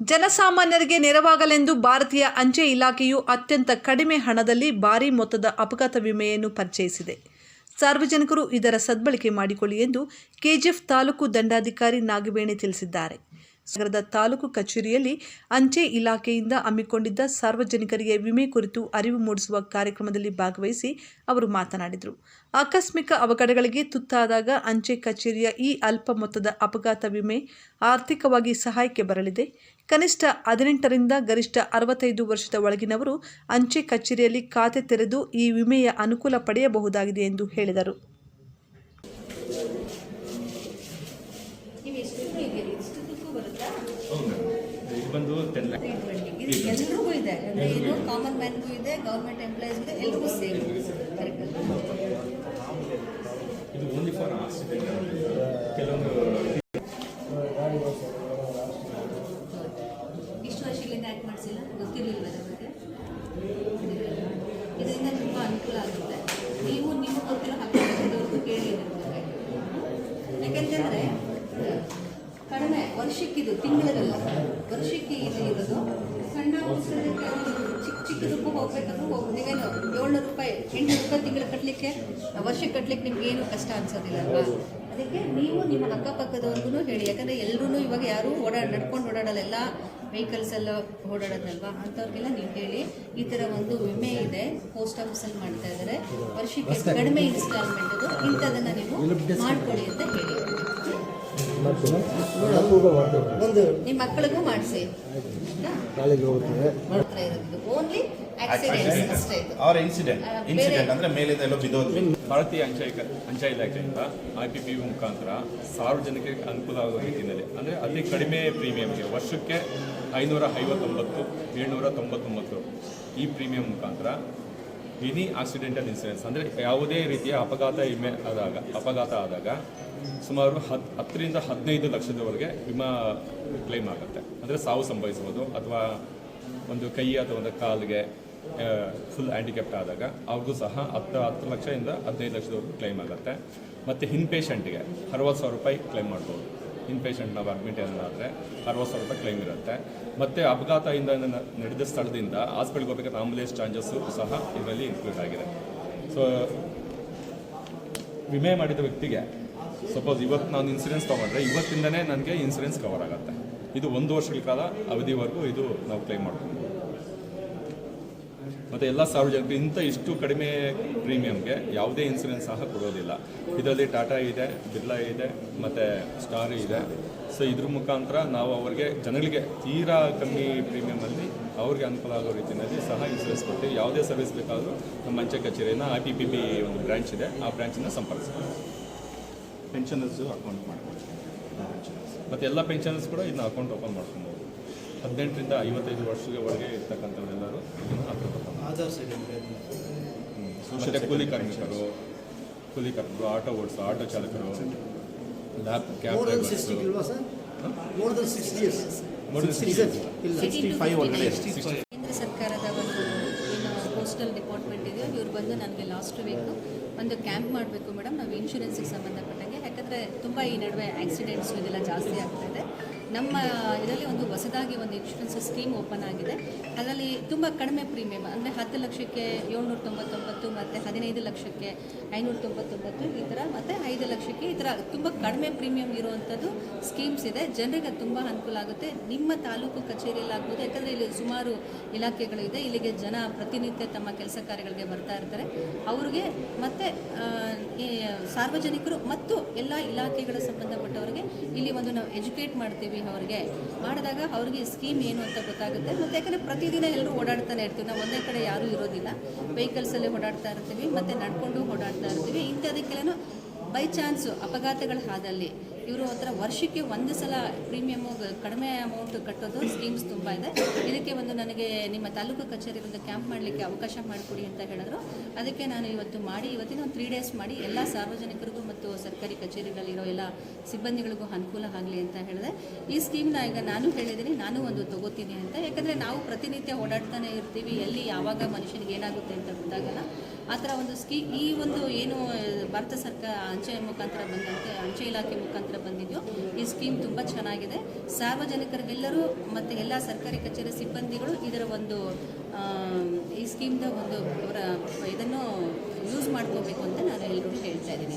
ಜನಸಾಮಾನ್ಯರಿಗೆ ನೆರವಾಗಲೆಂದು ಭಾರತೀಯ ಅಂಚೆ ಇಲಾಖೆಯು ಅತ್ಯಂತ ಕಡಿಮೆ ಹಣದಲ್ಲಿ ಭಾರೀ ಮೊತ್ತದ ಅಪಘಾತ ವಿಮೆಯನ್ನು ಪರಿಚಯಿಸಿದೆ. ಸಾರ್ವಜನಿಕರು ಇದರ ಸದ್ಬಳಕೆ ಮಾಡಿಕೊಳ್ಳಿ ಎಂದು ಕೆಜಿಎಫ್ ತಾಲೂಕು ದಂಡಾಧಿಕಾರಿ ನಾಗವೇಣಿ ತಿಳಿಸಿದ್ದಾರೆ. ನಗರದ ತಾಲೂಕು ಕಚೇರಿಯಲ್ಲಿ ಅಂಚೆ ಇಲಾಖೆಯಿಂದ ಹಮ್ಮಿಕೊಂಡಿದ್ದ ಸಾರ್ವಜನಿಕರಿಗೆ ವಿಮೆ ಕುರಿತು ಅರಿವು ಮೂಡಿಸುವ ಕಾರ್ಯಕ್ರಮದಲ್ಲಿ ಭಾಗವಹಿಸಿ ಅವರು ಮಾತನಾಡಿದರು. ಆಕಸ್ಮಿಕ ಅವಘಡಗಳಿಗೆ ತುತ್ತಾದಾಗ ಅಂಚೆ ಕಚೇರಿಯ ಈ ಅಲ್ಪ ಮೊತ್ತದ ಅಪಘಾತ ವಿಮೆ ಆರ್ಥಿಕವಾಗಿ ಸಹಾಯಕ್ಕೆ ಬರಲಿದೆ. ಕನಿಷ್ಠ ಹದಿನೆಂಟರಿಂದ ಗರಿಷ್ಠ ಅರವತ್ತೈದು ವರ್ಷದ ಒಳಗಿನವರು ಅಂಚೆ ಕಚೇರಿಯಲ್ಲಿ ಖಾತೆ ತೆರೆದು ಈ ವಿಮೆಯ ಅನುಕೂಲ ಪಡೆಯಬಹುದಾಗಿದೆ ಎಂದು ಹೇಳಿದರು ನೀವು ಎಷ್ಟು ಹೀಗೆ ಇಷ್ಟಕ್ಕೂ ಬರುತ್ತಾ ಹೌದು ಇದು ಬಂದು ಟೆನ್ ಲ್ಯಾಕ್ ಟ್ರೀಟ್ಮೆಂಟ್ಗೆ ಇದು ಎಲ್ರಿಗೂ ಇದೆ. ಅಂದರೆ ಏನು ಕಾಮನ್ ಮ್ಯಾನ್ಗೂ ಇದೆ ಗೌರ್ಮೆಂಟ್ ಎಂಪ್ಲಾಯೀಸ್ಗೂ ಇದೆ ಎಲ್ರಿಗೂ ಸೇಮ್. ಕರೆಕ್ಟ್ ಇದು ಓನ್ಲಿ ಫಾರ್ ಆಕ್ಸಿಡೆಂಟ್ ಕೆಲವೊಂದು ಇಷ್ಟು ವರ್ಷಗಳಿಂದ ಆ್ಯಕ್ಟ್ ಮಾಡಿಸಿಲ್ಲ ಗೊತ್ತಿರಲಿಲ್ಲ ಅದ್ರ ಬಗ್ಗೆ ಇದರಿಂದ ತುಂಬ ಅನುಕೂಲ ಆಗುತ್ತೆ ನೀವು ನಿಮ್ಮ ಗೊತ್ತಿರೋ ಹಕ್ಕದವ್ರಿಗೂ ಕೇಳಿ ಇದ್ರ ಬಗ್ಗೆ ಯಾಕೆಂತಂದರೆ ಕಡಿಮೆ ವರ್ಷಕ್ಕಿದು ತಿಂಗಳಲ್ಲ ಸಣ್ಣ ಪುಸ್ತಕಕ್ಕೆ ಚಿಕ್ಕ ಚಿಕ್ಕದಕ್ಕೂ ಹೋಗ್ಬೇಕಾದ್ರೂ ಹೋಗಿ ನೀವೇನು ಏಳ್ನೂರು ರೂಪಾಯಿ ಎಂಟುನೂರು ರೂಪಾಯಿ ತಿಂಗಳು ಕಟ್ಟಲಿಕ್ಕೆ ವರ್ಷಕ್ಕೆ ಕಟ್ಟಲಿಕ್ಕೆ ನಿಮ್ಗೆ ಏನು ಕಷ್ಟ ಅನ್ಸೋದಿಲ್ಲ ಅಲ್ವಾ ಅದಕ್ಕೆ ನೀವು ನಿಮ್ಮ ಅಕ್ಕಪಕ್ಕದವ್ರಿಗೂ ಹೇಳಿ. ಯಾಕಂದರೆ ಎಲ್ಲರೂ ಇವಾಗ ಯಾರು ಓಡಾಡ ನಡ್ಕೊಂಡು ಓಡಾಡಲ್ಲ. ಎಲ್ಲ ವೆಹಿಕಲ್ಸ್ ಎಲ್ಲ ಓಡಾಡೋದಲ್ವಾ? ಅಂಥವ್ರಿಗೆಲ್ಲ ನೀವು ಹೇಳಿ. ಈ ಥರ ಒಂದು ವಿಮೆ ಇದೆ. ಪೋಸ್ಟ್ ಆಫೀಸಲ್ಲಿ ಮಾಡ್ತಾ ಇದ್ದಾರೆ. ವರ್ಷಕ್ಕೆ ಕಡಿಮೆ ಇನ್ಸ್ಟಾಲ್ಮೆಂಟ್ ಅದು. ಇಂಥದನ್ನು ನೀವು ಮಾಡ್ಕೊಳ್ಳಿ ಅಂತ ಹೇಳಿ. ಒಂದು ನಿಮ್ಮ ಮಕ್ಕಳಿಗೂ ಮಾಡಿಸಿ. ಕಾಲೇಜ್ ಹೋಗ್ತದೆ ಮಾಡ್ತಾ ಇರೋದು. ಓನ್ಲಿ ಆಕ್ಸಿಡೆಂಟ್ಸ್ ಅಷ್ಟೇ ಇದು. ಅವರ ಇನ್ಸಿಡೆಂಟ್ ಇನ್ಸಿಡೆಂಟ್ ಅಂದ್ರೆ ಮೇಲಿಂದ ಎಲ್ಲೋ ಭಾರತೀಯ ಅಂಚೆ ಅಂಚೆ ಇಲಾಖೆಯಿಂದ ಐ ಪಿ ಪಿ ಮುಖಾಂತರ ಸಾರ್ವಜನಿಕರಿಗೆ ಅನುಕೂಲ ಆಗುವ ರೀತಿಯಲ್ಲಿ ಅಂದರೆ ಅತಿ ಕಡಿಮೆ ಪ್ರೀಮಿಯಂಗೆ ವರ್ಷಕ್ಕೆ ಐನೂರ ಐವತ್ತೊಂಬತ್ತು ಏಳ್ನೂರ ತೊಂಬತ್ತೊಂಬತ್ತು ಈ ಪ್ರೀಮಿಯಂ ಮುಖಾಂತರ ಎನಿ ಆಕ್ಸಿಡೆಂಟಲ್ ಇನ್ಸಿಡೆನ್ಸ್ ಅಂದರೆ ಯಾವುದೇ ರೀತಿಯ ಅಪಘಾತ ವಿಮೆ ಆದಾಗ, ಅಪಘಾತ ಆದಾಗ ಸುಮಾರು ಹತ್ ಹತ್ತರಿಂದ ಹದಿನೈದು ಲಕ್ಷದವರೆಗೆ ವಿಮಾ ಕ್ಲೈಮ್ ಆಗುತ್ತೆ. ಅಂದರೆ ಸಾವು ಸಂಭವಿಸ್ಬೋದು ಅಥವಾ ಒಂದು ಕೈ ಅಥವಾ ಒಂದು ಕಾಲಿಗೆ ಫುಲ್ ಹ್ಯಾಂಡಿಕ್ಯಾಪ್ಟ್ ಆದಾಗ ಅವ್ರಿಗೂ ಸಹ ಹತ್ತು ಹತ್ತು ಲಕ್ಷದಿಂದ ಹದಿನೈದು ಲಕ್ಷದವರೆಗೂ ಕ್ಲೈಮ್ ಆಗುತ್ತೆ. ಮತ್ತು ಇನ್ ಪೇಷಂಟ್ಗೆ ಅರವತ್ತು ಸಾವಿರ ರೂಪಾಯಿ ಕ್ಲೈಮ್ ಮಾಡ್ಬೋದು. ಇನ್ ಪೇಷೆಂಟ್ ನಾವು ಅಡ್ಮಿಟ್ ಏನಾದರೆ ಅರವತ್ತು ಸಾವಿರ ರೂಪಾಯಿ ಕ್ಲೈಮ್ ಇರುತ್ತೆ. ಮತ್ತು ಅಪಘಾತದಿಂದ ನಡೆದ ಸ್ಥಳದಿಂದ ಹಾಸ್ಪಿಟ್ಲ್ಗೆ ಹೋಗಬೇಕಾದ ಆಂಬುಲೆನ್ಸ್ ಚಾರ್ಜಸ್ಸು ಸಹ ಇದರಲ್ಲಿ ಇನ್ಕ್ಲೂಡ್ ಆಗಿದೆ. ಸೊ ವಿಮೆ ಮಾಡಿದ ವ್ಯಕ್ತಿಗೆ ಸಪೋಸ್ ಇವತ್ತು ನಾನು ಇನ್ಸೂರೆನ್ಸ್ ತೊಗೊಂಡ್ರೆ ಇವತ್ತಿಂದನೇ ನನಗೆ ಇನ್ಸೂರೆನ್ಸ್ ಕವರ್ ಆಗುತ್ತೆ. ಇದು ಒಂದು ವರ್ಷಗಳ ಕಾಲ ಅವಧಿವರೆಗೂ ಇದು ನಾವು ಕ್ಲೈಮ್ ಮಾಡ್ಕೊಬೋದು. ಮತ್ತು ಎಲ್ಲ ಸಾರ್ವಜನಿಕರು ಇಂಥ ಇಷ್ಟು ಕಡಿಮೆ ಪ್ರೀಮಿಯಮ್ಗೆ ಯಾವುದೇ ಇನ್ಸೂರೆನ್ಸ್ ಸಹ ಕೊಡೋದಿಲ್ಲ. ಇದರಲ್ಲಿ ಟಾಟಾ ಇದೆ ಬಿರ್ಲಾ ಇದೆ ಮತ್ತು ಸ್ಟಾರ್ ಇದೆ. ಸೊ ಇದ್ರ ಮುಖಾಂತರ ನಾವು ಅವರಿಗೆ ಜನಗಳಿಗೆ ತೀರಾ ಕಮ್ಮಿ ಪ್ರೀಮಿಯಮಲ್ಲಿ ಅವ್ರಿಗೆ ಅನುಕೂಲ ಆಗೋ ರೀತಿಯಲ್ಲಿ ಸಹ ಇನ್ಸೂರೆನ್ಸ್ ಕೊಡ್ತೀವಿ. ಯಾವುದೇ ಸರ್ವಿಸ್ ಬೇಕಾದರೂ ನಮ್ಮ ಅಂಚೆ ಕಚೇರಿಯನ್ನು ಐ ಪಿ ಪಿ ಬಿ ಒಂದು ಬ್ರ್ಯಾಂಚ್ ಇದೆ. ಆ ಬ್ರ್ಯಾಂಚನ್ನು ಸಂಪರ್ಕಿಸ್ಬೋದು ಪೆನ್ಷನರ್ಸು ಅಕೌಂಟ್ ಮಾಡ್ಕೊಳ್ತೀವಿ. ಮತ್ತು ಎಲ್ಲ ಪೆನ್ಷನರ್ಸ್ ಕೂಡ ಇದನ್ನ ಅಕೌಂಟ್ ಓಪನ್ ಮಾಡ್ಕೊಬೋದು. ಹದಿನೆಂಟರಿಂದ ಐವತ್ತೈದು ವರ್ಷದವರೆಗೆ ಇರ್ತಕ್ಕಂಥವರೆಲ್ಲರೂ ಆಧಾರ್ ಸೈಡ್ ಮತ್ತು ಕೂಲಿ ಕಾರ್ಮಿಕರು ಕೂಲಿ ಕಾರ್ಮಿಕರು ಆಟೋ ಓಡಿಸೋ ಆಟೋ ಚಾಲಕರು lab cab more than sixty drivers ಇಲ್ವಾ sir? More than sixty years More than 60 ಇಲ್ಲ. ಸಿಕ್ಸ್ಟಿ ಫೈವ್ ಕೇಂದ್ರ ಸರ್ಕಾರದ ಒಂದು ಏನು ಪೋಸ್ಟಲ್ ಡಿಪಾರ್ಟ್ಮೆಂಟ್ ಇದೆಯೋ ಇವ್ರು ಬಂದು ನನಗೆ ಲಾಸ್ಟ್ ವೀಕು ಒಂದು ಕ್ಯಾಂಪ್ ಮಾಡಬೇಕು ಮೇಡಮ್. ನಾವು ಇನ್ಶೂರೆನ್ಸಿಗೆ ಸಂಬಂಧಪಟ್ಟಂಗೆ ಯಾಕಂದರೆ ತುಂಬ ಈ ನಡುವೆ ಆಕ್ಸಿಡೆಂಟ್ಸ್ ಇದೆಲ್ಲ ಜಾಸ್ತಿ ಆಗ್ತಾ ಇದೆ. ನಮ್ಮ ಇದರಲ್ಲಿ ಒಂದು ಹೊಸದಾಗಿ ಒಂದು ಇನ್ಶೂರೆನ್ಸ್ ಸ್ಕೀಮ್ ಓಪನ್ ಆಗಿದೆ. ಅದರಲ್ಲಿ ತುಂಬ ಕಡಿಮೆ ಪ್ರೀಮಿಯಮ್ ಅಂದರೆ ಹತ್ತು ಲಕ್ಷಕ್ಕೆ ಏಳ್ನೂರ ತೊಂಬತ್ತೊಂಬತ್ತು ಮತ್ತು ಹದಿನೈದು ಲಕ್ಷಕ್ಕೆ ಐನೂರ ತೊಂಬತ್ತೊಂಬತ್ತು ಈ ಥರ ಮತ್ತು ಐದು ಲಕ್ಷಕ್ಕೆ ಈ ಥರ ತುಂಬ ಕಡಿಮೆ ಪ್ರೀಮಿಯಂ ಇರುವಂಥದ್ದು ಸ್ಕೀಮ್ಸ್ ಇದೆ. ಜನರಿಗೆ ತುಂಬ ಅನುಕೂಲ ಆಗುತ್ತೆ. ನಿಮ್ಮ ತಾಲೂಕು ಕಚೇರಿಯಲ್ಲಿ ಆಗ್ಬೋದು, ಯಾಕಂದರೆ ಇಲ್ಲಿ ಸುಮಾರು ಇಲಾಖೆಗಳು ಇದೆ ಇಲ್ಲಿಗೆ ಜನ ಪ್ರತಿನಿತ್ಯ ತಮ್ಮ ಕೆಲಸ ಕಾರ್ಯಗಳಿಗೆ ಬರ್ತಾ ಇರ್ತಾರೆ. ಅವ್ರಿಗೆ ಮತ್ತು ಸಾರ್ವಜನಿಕರು ಮತ್ತು ಎಲ್ಲ ಇಲಾಖೆಗಳ ಸಂಬಂಧಪಟ್ಟವ್ರಿಗೆ ಇಲ್ಲಿ ಒಂದು ನಾವು ಎಜುಕೇಟ್ ಮಾಡ್ತೀವಿ ಅವ್ರಿಗೆ. ಮಾಡಿದಾಗ ಅವ್ರಿಗೆ ಸ್ಕೀಮ್ ಏನು ಅಂತ ಗೊತ್ತಾಗುತ್ತೆ. ಮತ್ತು ಯಾಕಂದರೆ ಪ್ರತಿದಿನ ಎಲ್ಲರೂ ಓಡಾಡ್ತಾನೆ ಇರ್ತೀವಿ. ನಾವು ಒಂದೇ ಕಡೆ ಯಾರೂ ಇರೋದಿಲ್ಲ. ವೆಹಿಕಲ್ಸಲ್ಲೇ ಓಡಾಡ್ತಾ ಇರ್ತೀವಿ. ಮತ್ತು ನಡ್ಕೊಂಡು ಓಡಾಡ್ತಾ ಇರ್ತೀವಿ. ಇಂಥದಕ್ಕೆಲ್ಲ ಬೈ ಚಾನ್ಸು ಅಪಘಾತಗಳು ಹಾದಲ್ಲಿ. ಇವರು ಹತ್ರ ವರ್ಷಕ್ಕೆ ಒಂದು ಸಲ ಪ್ರೀಮಿಯಮ್ಮು ಕಡಿಮೆ ಅಮೌಂಟ್ ಕಟ್ಟೋದು ಸ್ಕೀಮ್ಸ್ ತುಂಬ ಇದೆ. ಇದಕ್ಕೆ ಒಂದು ನನಗೆ ನಿಮ್ಮ ತಾಲೂಕು ಕಚೇರಿ ಒಂದು ಕ್ಯಾಂಪ್ ಮಾಡಲಿಕ್ಕೆ ಅವಕಾಶ ಮಾಡಿಕೊಡಿ ಅಂತ ಹೇಳಿದ್ರು. ಅದಕ್ಕೆ ನಾನು ಇವತ್ತು ಮಾಡಿ, ಇವತ್ತಿನ ಒಂದು ತ್ರೀ ಡೇಸ್ ಮಾಡಿ ಎಲ್ಲ ಸಾರ್ವಜನಿಕರಿಗೂ ಮತ್ತು ಸರ್ಕಾರಿ ಕಚೇರಿಗಳಲ್ಲಿರೋ ಎಲ್ಲ ಸಿಬ್ಬಂದಿಗಳಿಗೂ ಅನುಕೂಲ ಆಗಲಿ ಅಂತ ಹೇಳಿದೆ. ಈ ಸ್ಕೀಮ್ನ ಈಗ ನಾನು ಹೇಳಿದ್ದೀನಿ, ನಾನು ಒಂದು ತಗೋತೀನಿ ಅಂತ. ಯಾಕಂದರೆ ನಾವು ಪ್ರತಿನಿತ್ಯ ಓಡಾಡ್ತಾನೆ ಇರ್ತೀವಿ, ಎಲ್ಲಿ ಯಾವಾಗ ಮನುಷ್ಯನಿಗೆ ಏನಾಗುತ್ತೆ ಅಂತ ಗೊತ್ತಾಗಲ್ಲ. ಆ ಥರ ಒಂದು ಸ್ಕೀ ಈ ಒಂದು ಏನು, ಭಾರತ ಸರ್ಕಾರ ಅಂಚೆ ಮುಖಾಂತರ ಬಂದಂತೆ, ಅಂಚೆ ಇಲಾಖೆ ಮುಖಾಂತರ ಬಂದಿದೆಯೋ, ಈ ಸ್ಕೀಮ್ ತುಂಬ ಚೆನ್ನಾಗಿದೆ. ಸಾರ್ವಜನಿಕರಿಗೆಲ್ಲರೂ ಮತ್ತು ಎಲ್ಲ ಸರ್ಕಾರಿ ಕಚೇರಿ ಸಿಬ್ಬಂದಿಗಳು ಇದರ ಒಂದು ಈ ಸ್ಕೀಮ್ದ ಒಂದು ಅವರ ಇದನ್ನು ಯೂಸ್ ಮಾಡ್ಕೋಬೇಕು ಅಂತ ನಾನು ಎಲ್ಲರಿಗೂ ಹೇಳ್ತಾ ಇದ್ದೀನಿ.